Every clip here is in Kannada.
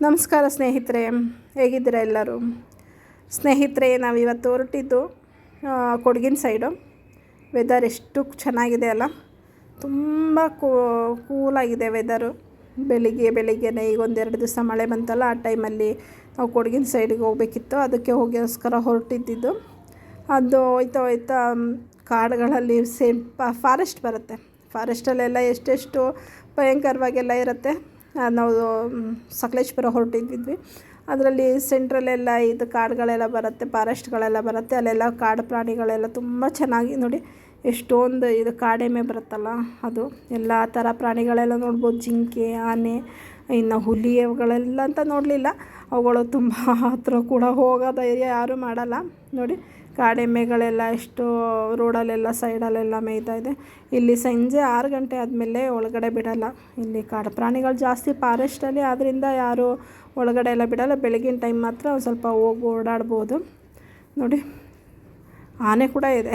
ನಮಸ್ಕಾರ ಸ್ನೇಹಿತರೆ ಹೇಗಿದ್ದೀರಾ ಎಲ್ಲರೂ? ಸ್ನೇಹಿತರೆ ನಾವಿವತ್ತು ಹೊರಟಿದ್ದು ಆ, ಕೊಡಗಿನ ಸೈಡು ವೆದರ್ ಎಷ್ಟು ಚೆನ್ನಾಗಿದೆ ಅಲ್ಲ? ತುಂಬ ಕೂಲಾಗಿದೆ ವೆದರು ಬೆಳಿಗ್ಗೆ ಬೆಳಿಗ್ಗೆನೇ ಈಗ ಒಂದೆರಡು ದಿವಸ ಮಳೆ ಬಂತಲ್ಲ ಆ ಟೈಮಲ್ಲಿ ನಾವು ಕೊಡಗಿನ ಸೈಡಿಗೆ ಹೋಗಬೇಕಿತ್ತು. ಅದಕ್ಕೆ ಹೋಗೋಸ್ಕರ ಹೊರಟಿದ್ದಿದ್ದು. ಅದು ಹೋಯ್ತಾ ಹೋಯ್ತಾ ಕಾಡುಗಳಲ್ಲಿ ಸೇಮ್ ಫಾರೆಸ್ಟ್ ಬರುತ್ತೆ. ಫಾರೆಸ್ಟಲ್ಲೆಲ್ಲ ಎಷ್ಟೆಷ್ಟು ಭಯಂಕರವಾಗೆಲ್ಲ ಇರುತ್ತೆ. ನಾವು ಸಕಲೇಶ್ಪುರ ಹೊರಟಿದ್ವಿ. ಅದರಲ್ಲಿ ಸೆಂಟ್ರಲ್ಲೆಲ್ಲ ಇದು ಕಾಡುಗಳೆಲ್ಲ ಬರುತ್ತೆ ಫಾರೆಸ್ಟ್ಗಳೆಲ್ಲ ಬರುತ್ತೆ, ಅಲ್ಲೆಲ್ಲ ಕಾಡು ಪ್ರಾಣಿಗಳೆಲ್ಲ ತುಂಬ ಚೆನ್ನಾಗಿ ನೋಡಿ ಎಷ್ಟೊಂದು ಇದು ಕಾಡೆಮ್ಮೆ ಬರುತ್ತಲ್ಲ ಅದು. ಎಲ್ಲ ಥರ ಪ್ರಾಣಿಗಳೆಲ್ಲ ನೋಡ್ಬೋದು, ಜಿಂಕೆ, ಆನೆ, ಇನ್ನು ಹುಲಿ ಅವುಗಳೆಲ್ಲ ಅಂತ ನೋಡಲಿಲ್ಲ. ಅವುಗಳು ತುಂಬ ಹತ್ರ ಕೂಡ ಹೋಗೋ ಧೈರ್ಯ ಯಾರೂ ಮಾಡಲ್ಲ. ನೋಡಿ ಕಾಡೆಮ್ಮೆಗಳೆಲ್ಲ ಎಷ್ಟು ರೋಡಲ್ಲೆಲ್ಲ, ಸೈಡಲ್ಲೆಲ್ಲ ಮೇಯ್ತಾ ಇದೆ. ಇಲ್ಲಿ ಸಂಜೆ ಆರು ಗಂಟೆ ಆದಮೇಲೆ ಒಳಗಡೆ ಬಿಡೋಲ್ಲ. ಇಲ್ಲಿ ಕಾಡು ಪ್ರಾಣಿಗಳು ಜಾಸ್ತಿ ಫಾರೆಸ್ಟಲ್ಲಿ ಆದ್ದರಿಂದ ಯಾರು ಒಳಗಡೆ ಎಲ್ಲ ಬಿಡೋಲ್ಲ. ಬೆಳಗಿನ ಟೈಮ್ ಮಾತ್ರ ಸ್ವಲ್ಪ ಹೋಗಿ ಓಡಾಡ್ಬೋದು. ನೋಡಿ, ಆನೆ ಕೂಡ ಇದೆ.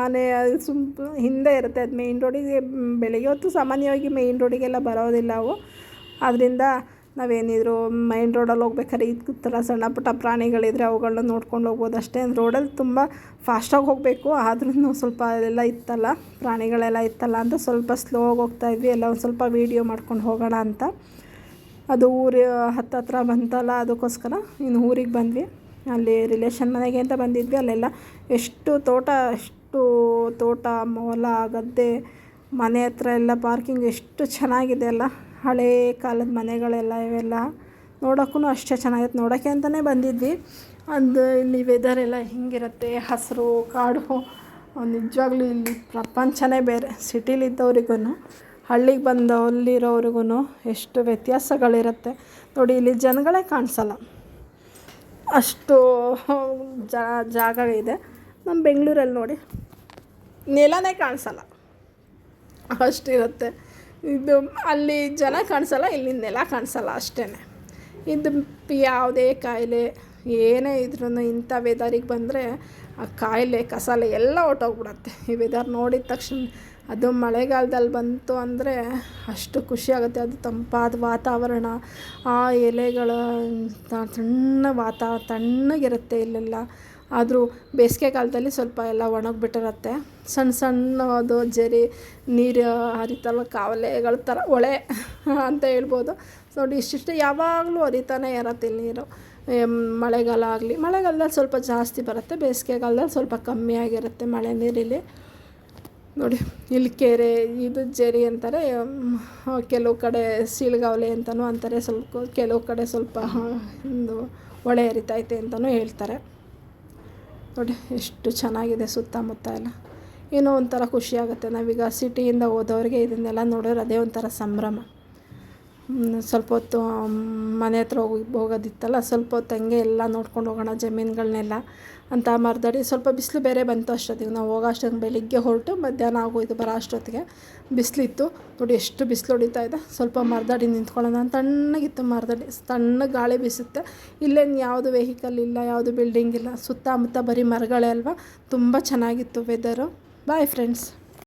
ಆನೆ ಅದು ಸುಮ್ ಹಿಂದೆ ಇರುತ್ತೆ. ಅದು ಮೇಯ್ನ್ ರೋಡಿಗೆ ಬೆಳಗ್ಗೆ ಹೊತ್ತು ಸಾಮಾನ್ಯವಾಗಿ ಮೇಯ್ನ್ ರೋಡಿಗೆಲ್ಲ ಬರೋದಿಲ್ಲ ಅವು. ಆದ್ದರಿಂದ ನಾವೇನಿದ್ರು ಮೈನ್ ರೋಡಲ್ಲಿ ಹೋಗ್ಬೇಕಾದ್ರೆ ಈ ಥರ ಸಣ್ಣ ಪುಟ್ಟ ಪ್ರಾಣಿಗಳಿದ್ರೆ ಅವುಗಳನ್ನ ನೋಡ್ಕೊಂಡು ಹೋಗ್ಬೋದು ಅಷ್ಟೇ. ರೋಡಲ್ಲಿ ತುಂಬ ಫಾಸ್ಟಾಗಿ ಹೋಗಬೇಕು. ಆದ್ರೂ ಸ್ವಲ್ಪ ಎಲ್ಲ ಇತ್ತಲ್ಲ, ಪ್ರಾಣಿಗಳೆಲ್ಲ ಇತ್ತಲ್ಲ ಅಂತ ಸ್ವಲ್ಪ ಸ್ಲೋಗಿ ಹೋಗ್ತಾ ಇದ್ವಿ. ಎಲ್ಲ ಒಂದು ಸ್ವಲ್ಪ ವೀಡಿಯೋ ಮಾಡ್ಕೊಂಡು ಹೋಗೋಣ ಅಂತ. ಅದು ಊರು ಹತ್ತತ್ರ ಬಂತಲ್ಲ, ಅದಕ್ಕೋಸ್ಕರ ಇನ್ನು ಊರಿಗೆ ಬಂದ್ವಿ. ಅಲ್ಲಿ ರಿಲೇಷನ್ ಮನೆಗೆ ಅಂತ ಬಂದಿದ್ವಿ. ಅಲ್ಲೆಲ್ಲ ಎಷ್ಟು ತೋಟ ಎಷ್ಟು ತೋಟ, ಮೊಲ, ಗದ್ದೆ, ಮನೆ ಹತ್ರ ಎಲ್ಲ ಪಾರ್ಕಿಂಗ್ ಎಷ್ಟು ಚೆನ್ನಾಗಿದೆ ಅಲ್ಲ. ಹಳೇ ಕಾಲದ ಮನೆಗಳೆಲ್ಲ ಇವೆಲ್ಲ ನೋಡೋಕ್ಕೂ ಅಷ್ಟೇ ಚೆನ್ನಾಗಿತ್ತು ನೋಡೋಕ್ಕೆ ಅಂತಲೇ ಬಂದಿದ್ವಿ. ಅದು ಇಲ್ಲಿ ವೆದರ್ ಎಲ್ಲ ಹಿಂಗಿರುತ್ತೆ, ಹಸಿರು, ಕಾಡು. ನಿಜವಾಗ್ಲೂ ಇಲ್ಲಿ ಪ್ರಪಂಚನೇ ಬೇರೆ. ಸಿಟಿಲಿದ್ದವ್ರಿಗೂ ಹಳ್ಳಿಗೆ ಬಂದವಲ್ಲಿರೋರಿಗೂ ಎಷ್ಟು ವ್ಯತ್ಯಾಸಗಳಿರುತ್ತೆ. ನೋಡಿ, ಇಲ್ಲಿ ಜನಗಳೇ ಕಾಣಿಸಲ್ಲ. ಅಷ್ಟು ಜಾಗ ಇದೆ ನಮ್ಮ ಬೆಂಗಳೂರಲ್ಲಿ ನೋಡಿ, ನೆಲನೇ ಕಾಣಿಸಲ್ಲ. ಅಷ್ಟಿರುತ್ತೆ. ಇದು ಅಲ್ಲಿ ಜನ ಕಾಣಿಸಲ್ಲ ಇಲ್ಲಿ ನೆಲ ಕಾಣಿಸಲ್ಲ ಅಷ್ಟೇ ಇದು ಯಾವುದೇ ಕಾಯಿಲೆ, ಏನೇ ಇದ್ರೂ ಇಂಥ ವೆದರಿಗೆ ಬಂದರೆ ಆ ಕಾಯಿಲೆ, ಕಸಾಲೆ ಎಲ್ಲ ಹೊಟ್ಟೋಗ್ಬಿಡತ್ತೆ ಈ ವೆದರ್ ನೋಡಿದ ತಕ್ಷಣ ಅದು ಮಳೆಗಾಲದಲ್ಲಿ ಬಂತು ಅಂದರೆ ಅಷ್ಟು ಖುಷಿ ಆಗುತ್ತೆ. ಅದು ತಂಪಾದ ವಾತಾವರಣ, ಆ ಎಲೆಗಳ ತಣ್ಣ ವಾತಾ, ತಣ್ಣಗಿರುತ್ತೆ ಇಲ್ಲೆಲ್ಲ. ಆದರೂ ಬೇಸಿಗೆ ಕಾಲದಲ್ಲಿ ಸ್ವಲ್ಪ ಎಲ್ಲ ಒಣಗಿಬಿಟ್ಟಿರುತ್ತೆ. ಸಣ್ಣ ಸಣ್ಣ ಅದು ಜರಿ, ನೀರು ಹರಿತಲ್ಲ ಕಾವಲೆಗಳ ಥರ ಹೊಳೆ ಅಂತ ಹೇಳ್ಬೋದು. ನೋಡಿ ಇಷ್ಟಿಷ್ಟು ಯಾವಾಗಲೂ ಹರಿತಾನೆ ಇರತ್ತೆ ನೀರು. ಮಳೆಗಾಲ ಆಗಲಿ, ಮಳೆಗಾಲದಲ್ಲಿ ಸ್ವಲ್ಪ ಜಾಸ್ತಿ ಬರುತ್ತೆ ಬೇಸಿಗೆಗಾಲದಲ್ಲಿ ಸ್ವಲ್ಪ ಕಮ್ಮಿ ಆಗಿರುತ್ತೆ ಮಳೆ ನೀರಿಲ್ಲಿ. ನೋಡಿ, ಇಲ್ಲಿ ಕೆರೆ, ಇದು ಜರಿ ಅಂತಾರೆ ಕೆಲವು ಕಡೆ ಸೀಳ್ಗಾವಲೆ ಅಂತಲೂ ಅಂತಾರೆ, ಸ್ವಲ್ಪ ಕೆಲವು ಕಡೆ ಸ್ವಲ್ಪ ಒಂದು ಹೊಳೆ ಹರಿತೈತೆ ಅಂತಲೂ ಹೇಳ್ತಾರೆ. ನೋಡಿ, ಎಷ್ಟು ಚೆನ್ನಾಗಿದೆ ಸುತ್ತಮುತ್ತ ಎಲ್ಲ. ಏನೋ ಒಂಥರ ಖುಷಿಯಾಗುತ್ತೆ ನಾವೀಗ ಸಿಟಿಯಿಂದ ಹೋದವ್ರಿಗೆ ಇದನ್ನೆಲ್ಲ ನೋಡಿದ್ರೆ ಅದೇ ಒಂಥರ ಸಂಭ್ರಮ. ಸ್ವಲ್ಪ ಹೊತ್ತು ಮನೆ ಹತ್ರ ಹೋಗಿ ಹೋಗೋದಿತ್ತಲ್ಲ, ಸ್ವಲ್ಪ ಹೊತ್ತು ಹಂಗೆ ಎಲ್ಲ ನೋಡ್ಕೊಂಡು ಹೋಗೋಣ ಜಮೀನುಗಳನ್ನೆಲ್ಲ ಅಂತ ಮರ್ದಡಿ ಸ್ವಲ್ಪ ಬಿಸಿಲು ಬೇರೆ ಬಂತು ಅಷ್ಟೊತ್ತಿಗೆ. ನಾವು ಹೋಗೋ ಅಷ್ಟೊತ್ತಿಗೆ ಬೆಳಿಗ್ಗೆ ಹೊರಟು ಮಧ್ಯಾಹ್ನ ಆಗೋಯ್ತು ಬರೋ ಅಷ್ಟೊತ್ತಿಗೆ ಬಿಸಿಲಿತ್ತು. ನೋಡಿ ಎಷ್ಟು ಬಿಸಿಲು ಹೊಡಿತಾ ಇದೆ. ಸ್ವಲ್ಪ ಮರದಡಿ ನಿಂತ್ಕೊಳ್ಳೋಣ. ತಣ್ಣಗಿತ್ತು ಮರದಡಿ. ತಣ್ಣಗೆ ಗಾಳಿ ಬೀಸುತ್ತೆ. ಇಲ್ಲೇನು ಯಾವುದು ವೆಹಿಕಲ್ ಇಲ್ಲ, ಯಾವುದು ಬಿಲ್ಡಿಂಗ್ ಇಲ್ಲ. ಸುತ್ತಮುತ್ತ ಬರೀ ಮರಗಳೇ ಅಲ್ವಾ? ತುಂಬ ಚೆನ್ನಾಗಿತ್ತು ವೆದರು ಬಾಯ್ ಫ್ರೆಂಡ್ಸ್